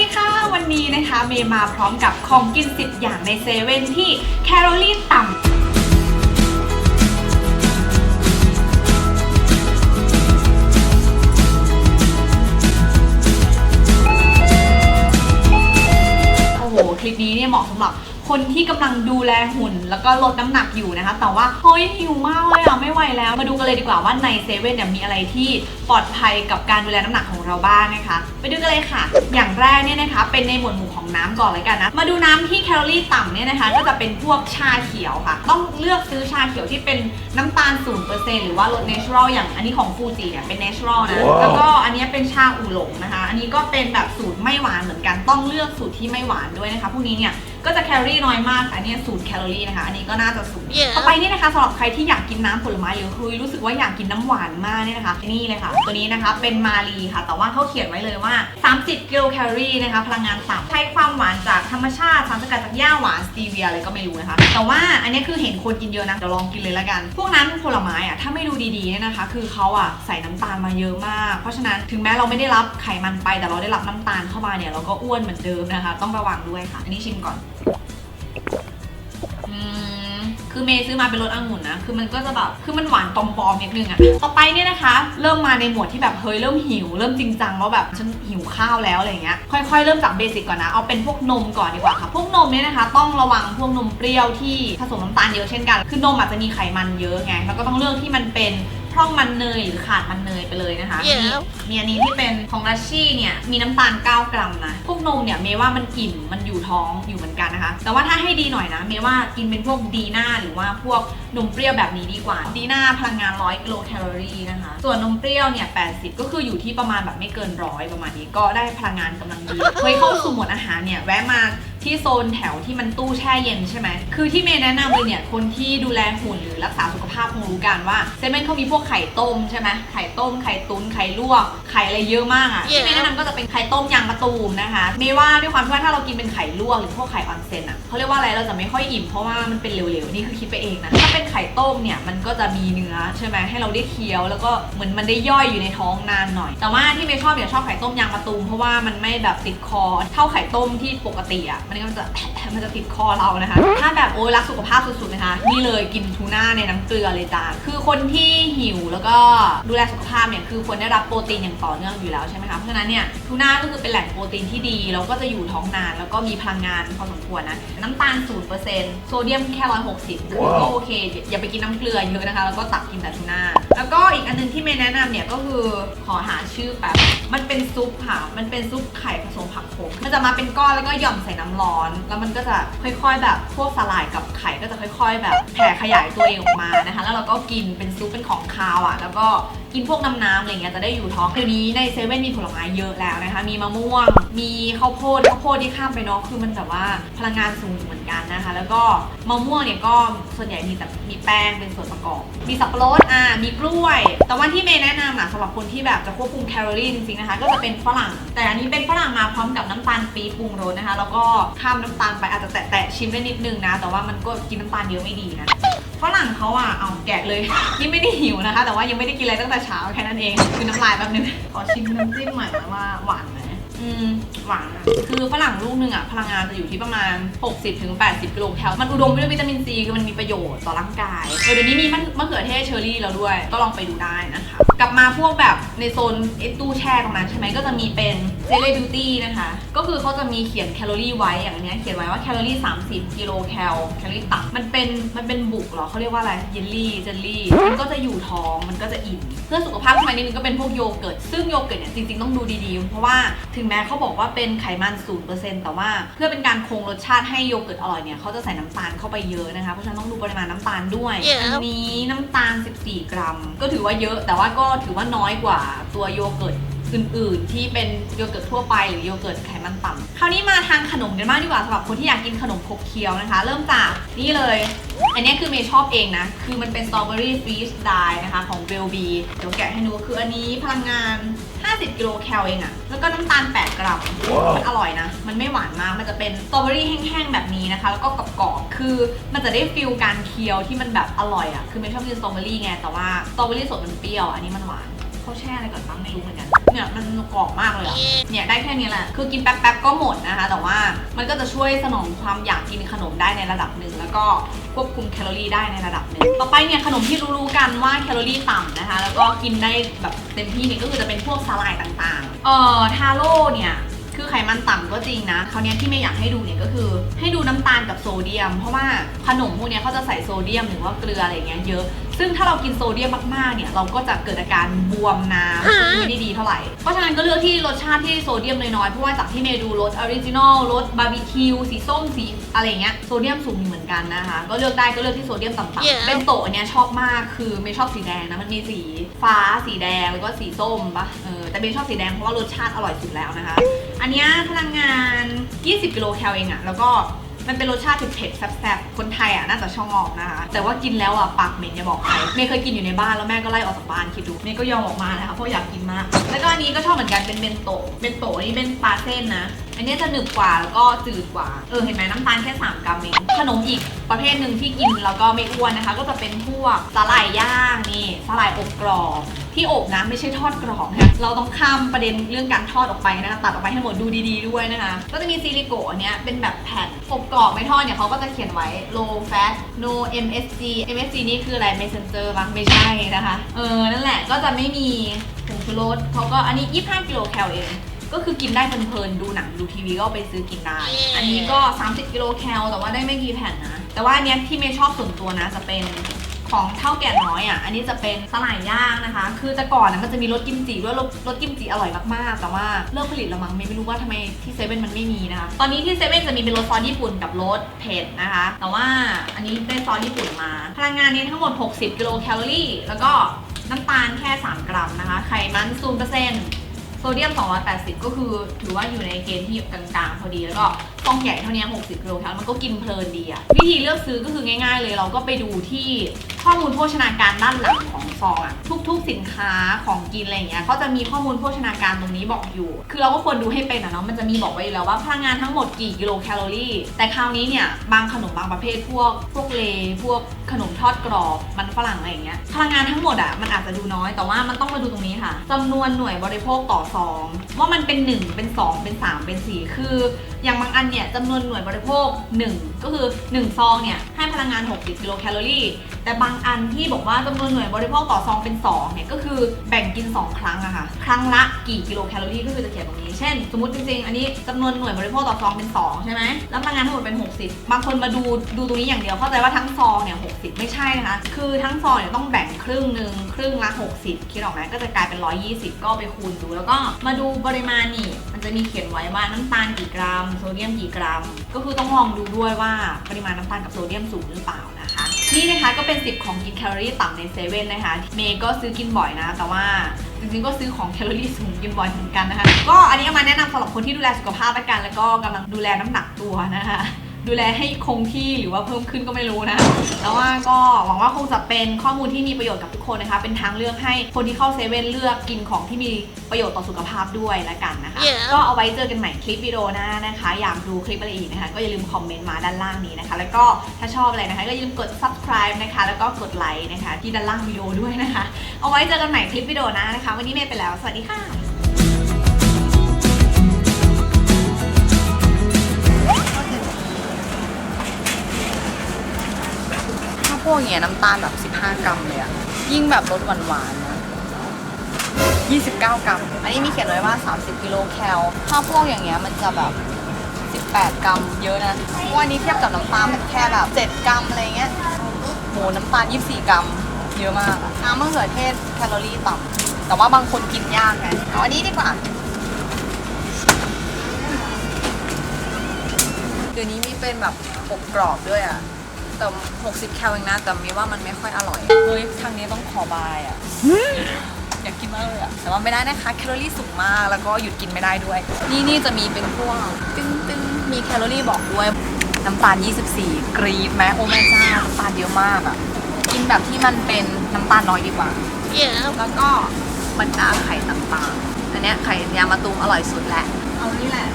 ดีค่ะ วันนี้นะคะเมย์มาพร้อมกับของกิน 10 อย่างในเซเว่นที่แคลอรี่ต่ำโอ้โหคลิปนี้เนี่ยเหมาะสำหรับ คนที่กำลังดูแลหุ่น แล้วก็ลดน้ำหนักอยู่นะคะ แต่ว่าเฮ้ยหิวมากเลยอะไม่ไหวแล้ว มาดูกันเลยดีกว่าว่าในเซเว่นเนี่ยมีอะไรที่ปลอดภัยกับการดูแลน้ำหนักของเราบ้างนะคะ ไปดูกันเลยค่ะ อย่างแรกเนี่ยนะคะ เป็นในหมวดหมู่ของน้ำก่อนเลยกันนะ มาดูน้ำที่แคลอรี่ต่ำเนี่ยนะคะ ก็จะเป็นพวกชาเขียวค่ะ ต้องเลือกซื้อชาเขียวที่เป็นน้ำตาล 0%หรือว่าลดเนเชอรัลอย่างอันนี้ของฟูจิเนี่ยเป็นเนเชอรัลนะว้าวแล้วก็อันนี้เป็นชาอูหลงนะคะ อันนี้ก็เป็นแบบสูตรไม่หวานเหมือนกัน ต้องเลือกสูตรที่ไม่หวานด้วยนะคะ พวกนี้เนี่ย ก็จะแคลอรี่น้อยมากแต่อันนี้สูตรแคลอรี่นะคะอันนี้ก็น่าจะสูง Yeah ต่อไปนี่นะคะสำหรับใครที่อยากกินน้ำผลไม้หรือคุยรู้สึกว่าอยากกินน้ำหวานมากเนี่ยนะคะนี่เลยค่ะ ตัวนี้นะคะเป็นมารีค่ะ แต่ว่าเขาเขียนไว้เลยว่า 30 กิโลแคลอรี่นะคะพลังงานต่ำใช้ความหวานจากธรรมชาติสารสกัดจากหญ้าหวานสตีเวียอะไรก็ไม่รู้นะคะ แต่ว่าอันนี้คือเห็นคนกินเยอะนะเดี๋ยวลองกินเลยละกัน พวกน้ำผลไม้อะถ้าไม่ดูดีๆเนี่ยนะคะ คือเขาอะใส่น้ำตาลมาเยอะมาก เพราะฉะนั้นถึงแม้เราไม่ได้รับไขมันไปแต่เราได้รับน้ำตาลเข้ามาเนี่ยเราก็อ้วนเหมือนเดิมนะคะ ต้องระวังด้วยค่ะอันนี้ชิมก่อน อืมคือเมย์ซื้อมาเป็นรสองุ่นนะ คือมันก็จะแบบ คือมันหวานปอมๆนิดนึงอะต่อไปเนี่ยนะคะ เริ่มมาในหมวดที่แบบเฮ้ยเริ่มหิว เริ่มจริงจังว่าแบบฉันหิวข้าวแล้วอะไรเงี้ย ค่อยๆเริ่มจากเบสิกก่อนนะ เอาเป็นพวกนมก่อนดีกว่าค่ะ พวกนมเนี่ยนะคะ ต้องระวังพวกนมเปรี้ยวที่ผสมน้ำตาลเยอะเช่นกัน คือนมอาจจะมีไขมันเยอะไง แล้วก็ต้องเลือกที่มันเป็น พร่องมันเนยหรือขาดมันเนยไปเลยนะคะ Yeah นี่มีอันนี้ที่เป็นของรัชชี่เนี่ยมีน้ำตาล 9 กรัมนะ พวกนมเนี่ยเมย์ว่ามันอิ่มมันอยู่ท้องอยู่เหมือนกันนะคะ แต่ว่าถ้าให้ดีหน่อยนะ เมย์ว่ากินเป็นพวกดีน่าหรือว่าพวกนมเปรี้ยวแบบนี้ดีกว่า ดีน่าพลังงาน 100 กิโลแคลอรี่นะคะ ส่วนนมเปรี้ยวเนี่ย 80 ก็คืออยู่ที่ประมาณแบบไม่เกินร้อยประมาณนี้ก็ได้พลังงานกำลังดีเฮ้ยเข้าสู่หมวดอาหารเนี่ยแวะมา ที่โซนแถวที่มันตู้แช่เย็นใช่ไหม คือที่เมย์แนะนำเลยเนี่ย คนที่ดูแลหุ่นหรือรักษาสุขภาพคงรู้กันว่าเซเว่นเขามีพวกไข่ต้มใช่ไหมไข่ต้ม ไข่ตุ้นไข่ลวก ไข่อะไรเยอะมากอะ่ะ ที่เมย์แนะนำก็จะเป็นไข่ต้มยางมะตูมนะคะ เมย์ว่าด้วยความที่ว่าถ้าเรากินเป็นไข่ลวกหรือพวกไข่ออนเซนอะ่ะเขาเรียกว่าอะไรเราจะไม่ค่อยอิ่มเพราะว่ามันเป็นเหลวๆนี่คือคิดไปเองนะ ถ้าเป็นไข่ต้มเนี่ยมันก็จะมีเนื้อใช่ไหมให้เราได้เคี้ยวแล้วก็เหมือนมันได้ย่อยอยู่ในท้องนานหน่อย แต่ว่าที่เมย์ชอบเนี่ยชอบไข่ต้มยางมะตูมเพราะว่ามันไม่แบบติดคอเท่าไข่ต้มที่ปกติอะ่ะมันก็จะ มันจะติดคอเรานะคะ ถ้าแบบโอ้ยรักสุขภาพสุดๆนะคะ นี่เลยกินทูน่าในน้ำเกลือเลยจ้าคือคนที่หิวแล้วก็ดูแลสุขภาพเนี่ยคือควรได้รับโปรตีนอย่างต่อเนื่องอยู่แล้วใช่ไหมคะ เพราะฉะนั้นเนี่ยทูน่าก็คือเป็นแหล่งโปรตีนที่ดีแล้วก็จะอยู่ท้องนาน แล้วก็มีพลังงานพอสมควรนะ น้ำตาล0%โซเดียมแค่160ก็โอเค อย่าไปกินน้ำเกลือเยอะนะคะ แล้วก็ตักกินแต่ทูน่า แล้วก็อีกอันนึงที่เมย์แนะนำเนี่ยก็คือขอหาชื่อแป๊บมันเป็นซุปค่ะ มันเป็นซุปไข่ผสมผักโขมมันจะมาเป็นก้อนแล้วก็หย่อนใส่น้ำร้อนแล้วมันก็จะค่อยๆ แบบพวกสลายกับไข่ก็จะค่อย ๆ แบบแผ่ขยายตัวเองออกมานะคะ แล้วเราก็กินเป็นซุปเป็นของคาวอะ แล้วก็ กินพวกน้ำๆอะไรเงี้ยจะได้อยู่ท้องเดี๋ยวนี้ในเซเว่นมีผลไม้เยอะแล้วนะคะ มีมะม่วง มีข้าวโพดข้าวโพดที่ข้ามไปเนาะคือมันแบบว่าพลังงานสูงเหมือนกันนะคะ แล้วก็มะม่วงเนี่ยก็ส่วนใหญ่มีแต่มีแป้งเป็นส่วนประกอบ มีสับปะรดอ่ามีกล้วย แต่ว่าที่เมย์แนะนำอะสำหรับคนที่แบบจะควบคุมแคลอรี่จริงๆนะคะ ก็จะเป็นฝรั่ง แต่อันนี้เป็นฝรั่งมาพร้อมกับน้ำตาลปี๊บปรุงรสนะคะ แล้วก็ข้ามน้ำตาลไปอาจจะแตะๆชิมได้นิดนึงนะ แต่ว่ามันก็กินน้ำตาลเยอะไม่ดีนะ ฝรั่งเขาอะเอาแกะเลยนี่ไม่ได้หิวนะคะ แต่ว่ายังไม่ได้กินอะไรตั้งแต่เช้าแค่นั้นเองคือน้ำลายแป๊บนึงขอชิมน้ำจิ้มหน่อยนะว่าหวานไหมอืมหวานอะคือฝรั่งลูกหนึงอะพลังงานจะอยู่ที่ประมาณ 60-80กิโลแคลมันอุดมไปด้วยวิตามินซีคือมันมีประโยชน์ต่อร่างกายเออเดี๋ยวนี้มีมะมะเขือเทศเชอร์รี่แล้วด้วย ก็ลองไปดูได้นะคะ กลับมาพวกแบบในโซนไอ้ตู้แช่ตรงนั้นใช่ไหมก็จะมีเป็นเซเลบิวตี้นะคะ ก็คือเขาจะมีเขียนแคลอรี่ไว้อย่างอันเนี้ยเขียนไว้ว่าแคลอรี่ 30 กิโลแคลแคลอรี่ต่ำมันเป็นมันเป็นบุกเหรอเขาเรียกว่าอะไรเยลลี่เจลลี่มันก็จะอยู่ท้องมันก็จะอิ่มเพื่อสุขภาพขึ้นมานิดนึงก็เป็นพวกโยเกิร์ตซึ่งโยเกิร์ตเนี่ยจริงๆต้องดูดีๆ เพราะว่าถึงแม้เขาบอกว่าเป็นไขมัน 0%แต่ว่าเพื่อเป็นการคงรสชาติให้โยเกิร์ตอร่อยเนี่ยเขาจะใส่น้ำตาลเข้าไปเยอะนะคะเพราะฉะนั้นต้องดูปริมาณน้ำตาลด้วย Yeah อันนี้น้ำตาล 14 กรัม ก็ถือว่าเยอะแต่ว่าก็ถือว่าน้อยกว่าตัวโยเกิร์ต อื่นๆ ที่เป็นโยเกิร์ตทั่วไปหรือโยเกิร์ตไขมันต่ำคราวนี้มาทางขนมกันบ้างดีกว่าสำหรับคนที่อยากกินขนมขบเคี้ยวนะคะ เริ่มจากนี่เลย อันนี้คือเมย์ชอบเองนะ คือมันเป็นสตรอเบอรี่ฟรีสไดนะคะของเวลบีเดี๋ยวแกะให้ดูคืออันนี้พลังงาน 50 กิโลแคลเองอะแล้วก็น้ำตาล 8 กรัมว้าวมันอร่อยนะ มันไม่หวานมาก มันจะเป็นสตรอเบอรี่แห้งๆแบบนี้นะคะ แล้วก็กรอบๆ คือมันจะได้ฟิลการเคี้ยวที่มันแบบอร่อยอะคือเมย์ชอบกินสตรอเบอรี่ไง แต่ว่าสตรอเบอรี่สดมันเปรี้ยว อันนี้มันหวาน เขาแช่อะไรก่อนบ้างไม่รู้เหมือนกัน เนี่ยมันกรอบมากเลยอะเนี่ยได้แค่นี้แหละ คือกินแป๊บๆก็หมดนะคะ แต่ว่ามันก็จะช่วยสนองความอยากกินขนมได้ในระดับหนึ่ง แล้วก็ควบคุมแคลอรี่ได้ในระดับหนึ่ง ต่อไปเนี่ยขนมที่รู้ๆกันว่าแคลอรี่ต่ำนะคะ แล้วก็กินได้แบบเต็มที่เนี่ยก็คือจะเป็นพวกสาหร่ายต่างๆ เอ่อทาโร่เนี่ยคือไขมันต่ำก็จริงนะ คราวเนี้ยที่ไม่อยากให้ดูเนี่ยก็คือ ให้ดูน้ำตาลกับโซเดียม เพราะว่าขนมพวกเนี้ยเขาจะใส่โซเดียมหรือว่าเกลืออะไรเงี้ยเยอะ ซึ่งถ้าเรากินโซเดียมมากๆ เนี่ยเราก็จะเกิดอาการบวมน้ำซึ่งไม่ได้ดีเท่าไหร่ เพราะฉะนั้นก็เลือกที่รสชาติที่โซเดียมน้อยๆ เพราะว่าจากที่เมย์ดูรสออริจินอลรสบาร์บีคิวสีส้มสีอะไรอย่างเงี้ยโซเดียมสูงอยู่เหมือนกันนะคะ ก็เลือกได้ก็เลือกที่โซเดียมต่ำ Yeah. ๆเป็นโตะเนี่ยชอบมากคือไม่ชอบสีแดงนะมันมีสีฟ้าสีแดงแล้วก็สีส้มปะเออแต่เบนชอบสีแดงเพราะว่ารสชาติอร่อยสุดแล้วนะคะ อันเนี้ยพลังงาน 20 กิโลแคลเองอะแล้วก็ มันเป็นรสชาติเผ็ดๆแซ่บๆคนไทยอะน่าจะชอบนะคะแต่ว่ากินแล้วอะปากเหม็นอย่าบอกใครเมย์เคยกินอยู่ในบ้านแล้วแม่ก็ไล่ออกจากบ้านคิดดูเมย์ก็ยอมออกมานะคะเพราะอยากกินมาก แล้วก็อันนี้ก็ชอบเหมือนกันเป็นเบนโตะเบนโตะนี่เป็นปลาเส้นนะ อันนี้จะหนึบกว่าแล้วก็จืดกว่าเออเห็นไหมน้ำตาลแค่3กรัมเองขนมอีกประเภทหนึ่งที่กินแล้วก็ไม่อ้วนนะคะ ก็จะเป็นพวกสาหร่ายย่างนี่สาหร่ายอบกรอบที่อบนะไม่ใช่ทอดกรอบนะเราต้องข้ามประเด็นเรื่องการทอดออกไปนะคะตัดออกไปให้หมดดูดี ๆด้วยนะคะ ก็จะมีซิลิโกะอันเนี้ยเป็นแบบแผ่นอบกรอบไม่ทอดเนี่ยเขาก็จะเขียนไว้ low fat no MSG MSG นี่คืออะไร messenger บ้างไม่ใช่นะคะ เออ นั่นแหละก็จะไม่มีผงชูรสเขาก็อันนี้ 25 กิโลแคลเอง ก็คือกินได้เพลินๆ ดูหนังดูทีวีก็เอาไปซื้อกินได้ อันนี้ก็ 30 กิโลแคลแต่ว่าได้ไม่กี่แผ่นนะ แต่ว่าอันเนี้ยที่เมย์ชอบส่วนตัวนะจะเป็น ของเท่าแก่น้อยอะ อันนี้จะเป็นสลายย่างนะคะ คือแต่ก่อนนะมันจะมีรสกิมจิด้วยรสรสกิมจิอร่อยมากๆ แต่ว่าเลิกผลิตแล้วมั้งไม่รู้ว่าทำไมที่เซเว่นมันไม่มีนะคะ ตอนนี้ที่เซเว่นจะมีเป็นรสซอสญี่ปุ่นกับรสเผ็ดนะคะ แต่ว่าอันนี้ได้ซอสญี่ปุ่นมา พลังงานนี้ทั้งหมด 60 กิโลแคลอรี่ แล้วก็น้ำตาลแค่ 3 กรัมนะคะ ไขมัน0% โซเดียม 280 ก็คือถือว่าอยู่ในเกณฑ์ที่กลางๆ พอดี แล้วก็ฟองใหญ่เท่านี้ 60กิโลแคลมันก็กินเพลินดีอะวิธีเลือกซื้อก็คือง่าย ๆ เลย เราก็ไปดูที่ข้อมูลโภชนาการด้านหลังของซองอะ ทุกๆ สินค้าของกินอะไรอย่างเงี้ยเขาจะมีข้อมูลโภชนาการตรงนี้บอกอยู่ คือเราก็ควรดูให้เป็นอะเนาะมันจะมีบอกไว้อยู่แล้วว่าพลังงานทั้งหมดกี่กิโลแคลอรี่ แต่คราวนี้เนี่ยบางขนมบางประเภทพวกพวกเลพวกขนมทอดกรอบมันฝรั่งอะไรอย่างเงี้ยพลังงานทั้งหมดอะมันอาจจะดูน้อยแต่ว่ามันต้องมาดูตรงนี้ค่ะจำนวนหน่วยบริโภคต่อซองว่ามันเป็น 1 เป็น 2 เป็น 3 เป็น 4 คือ อย่างบางอันเนี่ยจำนวนหน่วยบริโภค 1 ก็คือ 1 ซองเนี่ยให้พลังงาน 60กิโลแคลอรี่แต่บางอันที่บอกว่าจำนวนหน่วยบริโภคต่อซองเป็น2เนี่ยก็คือแบ่งกิน 2 ครั้งอะค่ะ ครั้งละกี่กิโลแคลอรี่ก็คือจะเขียนตรงนี้เช่น สมมติจริงๆ อันนี้จำนวนหน่วยบริโภคต่อซองเป็น 2 ใช่ไหมแล้วพลังงานทั้งหมดเป็น 60 บางคนมาดูดูตรงนี้อย่างเดียวเข้าใจว่าทั้งซองเนี่ย60 ไม่ใช่นะคะ คือทั้งซองเนี่ยต้องแบ่งครึ่งหนึ่งครึ่งละ 60 คิดออกไหมก็จะกลายเป็น 120 ก็ไปคูณดู แล้วก็มาดูปริมาณนี่ มันจะมีเขียนไว้ว่าน้ำตาลกี่กรัม โซเดียมกี่กรัม ก็คือต้องลองดูด้วยว่าปริมาณน้ำตาลกับโซเดียมสูงหรือเปล่านะคะ นี่นะคะก็เป็น 10 ของกินแคลอรี่ต่ำในเซเว่นนะคะ เมย์ก็ซื้อกินบ่อยนะ แต่ว่าจริงๆก็ซื้อของแคลอรี่สูงกินบ่อยเหมือนกันนะคะ ก็อันนี้เอามาแนะนำสำหรับคนที่ดูแลสุขภาพละกัน แล้วก็กำลังดูแลน้ำหนักตัวนะคะ ดูแลให้คงที่หรือว่าเพิ่มขึ้นก็ไม่รู้นะแต่ว่าก็หวังว่าคงจะเป็นข้อมูลที่มีประโยชน์กับทุกคนนะคะ เป็นทางเลือกให้คนที่เข้าเซเว่นเลือกกินของที่มีประโยชน์ต่อสุขภาพด้วยละกันนะคะ Yeah. ก็เอาไว้เจอกันใหม่คลิปวิดีโอหน้านะคะ อยากดูคลิปอะไรอีกนะคะ ก็อย่าลืมคอมเมนต์มาด้านล่างนี้นะคะ แล้วก็ถ้าชอบอะไรนะคะก็อย่าลืมกด subscribe นะคะ แล้วก็กดไลค์นะคะ ที่ด้านล่างวิดีโอด้วยนะคะ เอาไว้เจอกันใหม่คลิปวิดีโอหน้านะคะ วันนี้เมย์ไปแล้ว สวัสดีค่ะ อย่างเงี้ยน้ำตาลแบบ 15 กรัมเลยอะยิ่งแบบรสหวานๆนะ29 กรัม อันนี้มีเขียนไว้ว่า 30 กิโลแคลถ้าพวกอย่างเงี้ยมันจะแบบ 18 กรัมเยอะนะเพราะว่าอันนี้เทียบกับน้ำตาลมันแค่แบบ 7 กรัมอะไรเงี้ยโหน้ำตาล 24 กรัม เยอะมากอะน้ำมะเขือเทศแคลอรี่ต่ำแต่ว่าบางคนกินยากไงเอาอันนี้ดีกว่าเดี๋ยวนี้มีเป็นแบบอบกรอบด้วยอะ แต่60 แคลเองนะ แต่มีว่ามันไม่ค่อยอร่อย เฮ้ยทางนี้ต้องขอบายอะ อยากกินมากเลยอะ แต่ว่าไม่ได้นะคะ แคลอรี่สูงมาก แล้วก็หยุดกินไม่ได้ด้วย นี่นี่จะมีเป็นพวกตึ้งตึ้งมีแคลอรี่บอกด้วย น้ำตาล 24 กรีดไหมโอ้แม่เจ้าน้ำตาลเยอะมากอะ กินแบบที่มันเป็นน้ำตาลน้อยดีกว่า Yeah. แล้วก็บรรดาไข่ต่างๆ อันเนี้ยไข่ยางมะตูมอร่อยสุดแหละ เอานี่แหละ